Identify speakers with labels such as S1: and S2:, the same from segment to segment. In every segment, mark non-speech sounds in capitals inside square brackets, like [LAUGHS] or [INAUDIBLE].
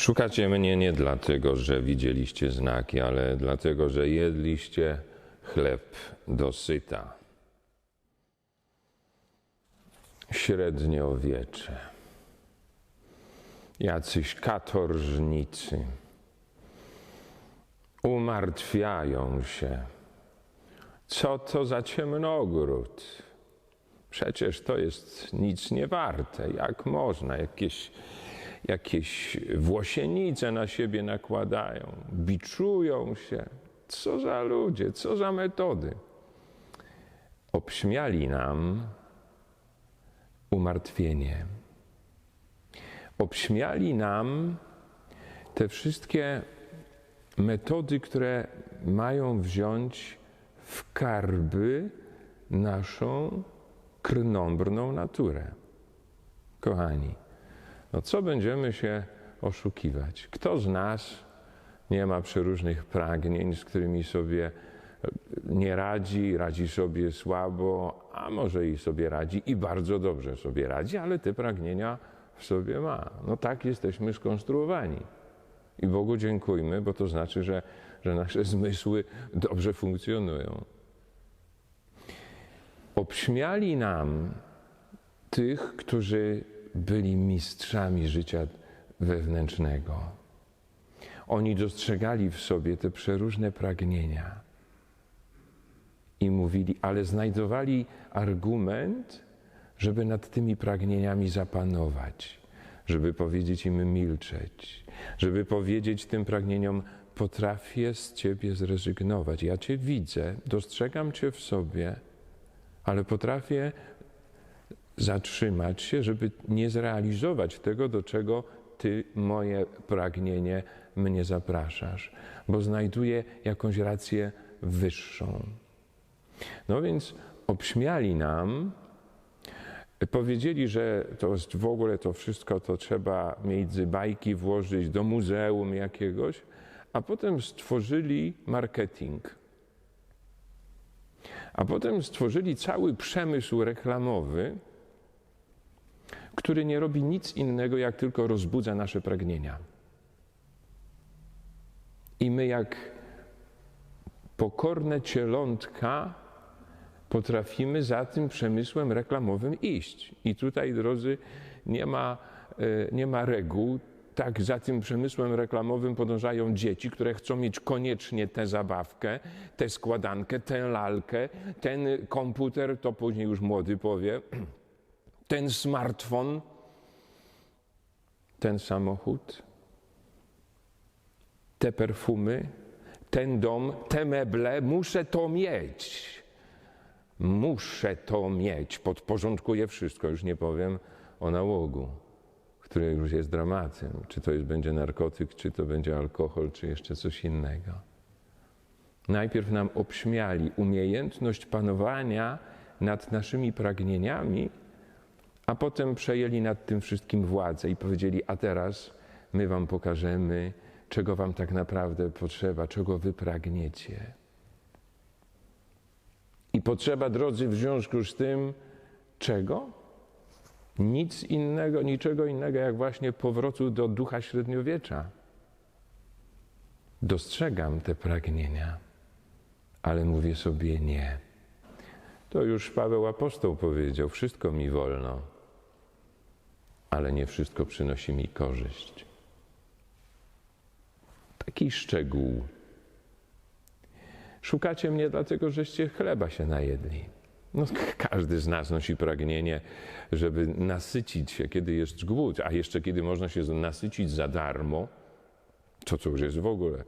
S1: Szukacie mnie nie dlatego, że widzieliście znaki, ale dlatego, że jedliście chleb dosyta. Średniowiecze. Jacyś katorżnicy umartwiają się. Co to za ciemnogród? Przecież to jest nic nie warte. Jak można? Jakieś, jakieś włosienice na siebie nakładają, biczują się. Co za ludzie, co za metody. Obśmiali nam umartwienie. Obśmiali nam te wszystkie metody, które mają wziąć w karby naszą krnąbrną naturę. Kochani, no co będziemy się oszukiwać? Kto z nas nie ma przeróżnych pragnień, z którymi sobie nie radzi, radzi sobie słabo, a może i sobie radzi i bardzo dobrze sobie radzi, ale te pragnienia w sobie ma. No tak jesteśmy skonstruowani. I Bogu dziękujmy, bo to znaczy, że, że nasze zmysły dobrze funkcjonują. Obśmiali nam tych, którzy byli mistrzami życia wewnętrznego. Oni dostrzegali w sobie te przeróżne pragnienia i mówili, ale znajdowali argument, żeby nad tymi pragnieniami zapanować, żeby powiedzieć im milczeć, żeby powiedzieć tym pragnieniom: Potrafię z ciebie zrezygnować. Ja cię widzę, dostrzegam cię w sobie, ale potrafię zatrzymać się, żeby nie zrealizować tego, do czego ty moje pragnienie mnie zapraszasz, bo znajduję jakąś rację wyższą. No więc obśmiali nam, powiedzieli, że to jest w ogóle to wszystko to trzeba między bajki włożyć do muzeum jakiegoś, a potem stworzyli marketing. A potem stworzyli cały przemysł reklamowy, który nie robi nic innego, jak tylko rozbudza nasze pragnienia. I my, jak pokorne cielątka, potrafimy za tym przemysłem reklamowym iść. I tutaj, drodzy, nie ma, e, nie ma reguł. Tak za tym przemysłem reklamowym podążają dzieci, które chcą mieć koniecznie tę zabawkę, tę składankę, tę lalkę, ten komputer, to później już młody powie, [CLEARS THROAT] ten smartfon, ten samochód, te perfumy, ten dom, te meble, muszę to mieć. Muszę to mieć, podporządkuję wszystko, już nie powiem o nałogu, który już jest dramatem. Czy to jest, będzie narkotyk, czy to będzie alkohol, czy jeszcze coś innego. Najpierw nam obśmiali umiejętność panowania nad naszymi pragnieniami, a potem przejęli nad tym wszystkim władzę i powiedzieli: A teraz my Wam pokażemy, czego Wam tak naprawdę potrzeba, czego Wy pragniecie. I potrzeba, drodzy, w związku z tym, czego? Nic innego, niczego innego, jak właśnie powrotu do ducha średniowiecza. Dostrzegam te pragnienia, ale mówię sobie nie. To już Paweł apostoł powiedział: Wszystko mi wolno, ale nie wszystko przynosi mi korzyść. Taki szczegół. Szukacie mnie dlatego, żeście chleba się najedli. No, każdy z nas nosi pragnienie, żeby nasycić się, kiedy jest głód, a jeszcze kiedy można się nasycić za darmo, to co już jest w ogóle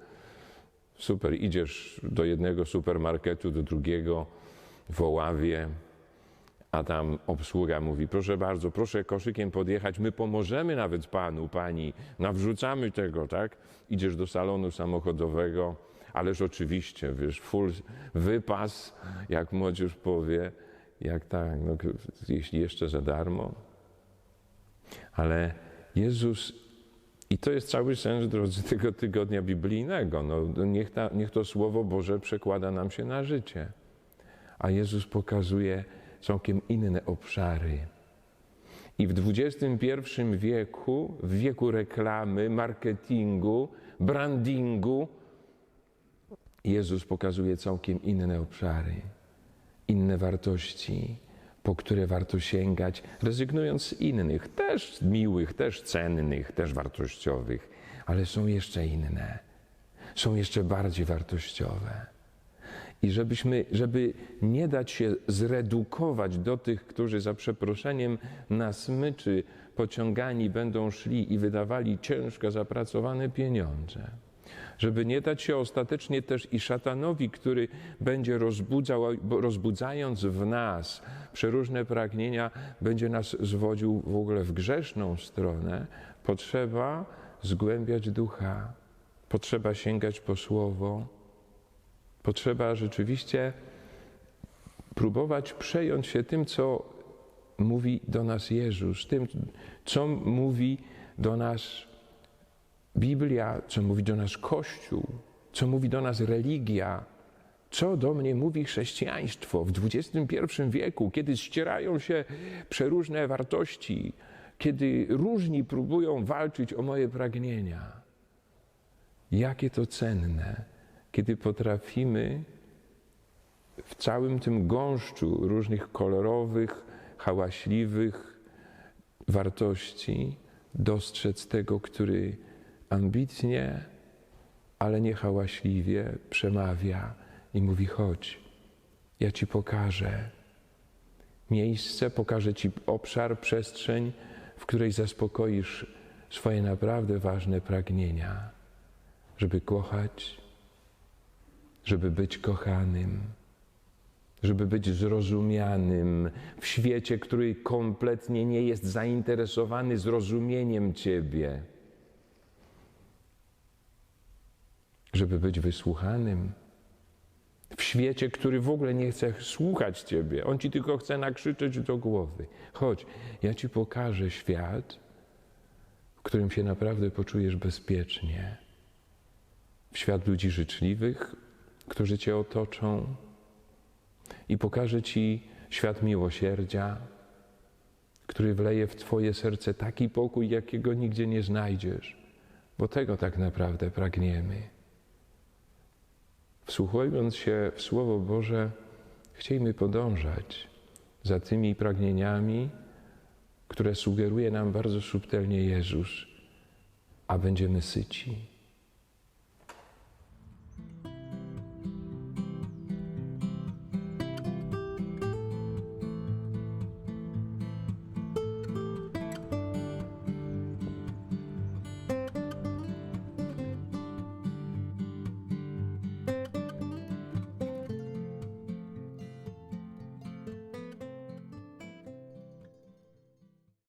S1: super. Idziesz do jednego supermarketu, do drugiego w Oławie, a tam obsługa mówi, proszę bardzo, proszę koszykiem podjechać, my pomożemy nawet panu, pani, nawrzucamy tego, tak? Idziesz do salonu samochodowego, ależ oczywiście, wiesz, full wypas, jak młodzież powie, jak tak, no, jeśli jeszcze za darmo. Ale Jezus, i to jest cały sens, drodzy, [LAUGHS] tego tygodnia biblijnego, no, niech, ta, niech to Słowo Boże przekłada nam się na życie. A Jezus pokazuje całkiem inne obszary. I w XXI wieku, w wieku reklamy, marketingu, brandingu, Jezus pokazuje całkiem inne obszary, inne wartości, po które warto sięgać, rezygnując z innych, też miłych, też cennych, też wartościowych, ale są jeszcze inne, są jeszcze bardziej wartościowe. I żebyśmy, żeby nie dać się zredukować do tych, którzy za przeproszeniem na smyczy pociągani będą szli i wydawali ciężko zapracowane pieniądze. Żeby nie dać się ostatecznie też i szatanowi, który będzie rozbudzał, rozbudzając w nas przeróżne pragnienia, będzie nas zwodził w ogóle w grzeszną stronę, potrzeba zgłębiać ducha, potrzeba sięgać po słowo, Potrzeba rzeczywiście próbować przejąć się tym, co mówi do nas Jezus, tym, co mówi do nas Biblia, co mówi do nas Kościół, co mówi do nas religia, co do mnie mówi chrześcijaństwo w XXI wieku, kiedy ścierają się przeróżne wartości, kiedy różni próbują walczyć o moje pragnienia. Jakie to cenne kiedy potrafimy w całym tym gąszczu różnych kolorowych, hałaśliwych wartości dostrzec tego, który ambitnie, ale nie hałaśliwie przemawia i mówi: Chodź, ja ci pokażę miejsce, pokażę ci obszar, przestrzeń, w której zaspokoisz swoje naprawdę ważne pragnienia, żeby kochać, żeby być kochanym, żeby być zrozumianym w świecie, który kompletnie nie jest zainteresowany zrozumieniem Ciebie, żeby być wysłuchanym. W świecie, który w ogóle nie chce słuchać Ciebie, on Ci tylko chce nakrzyczeć do głowy. Chodź, ja Ci pokażę świat, w którym się naprawdę poczujesz bezpiecznie. W świat ludzi życzliwych, którzy Cię otoczą i pokaże Ci świat miłosierdzia, który wleje w Twoje serce taki pokój, jakiego nigdzie nie znajdziesz, bo tego tak naprawdę pragniemy. Wsłuchując się w Słowo Boże, chcielibyśmy podążać za tymi pragnieniami, które sugeruje nam bardzo subtelnie Jezus, a będziemy syci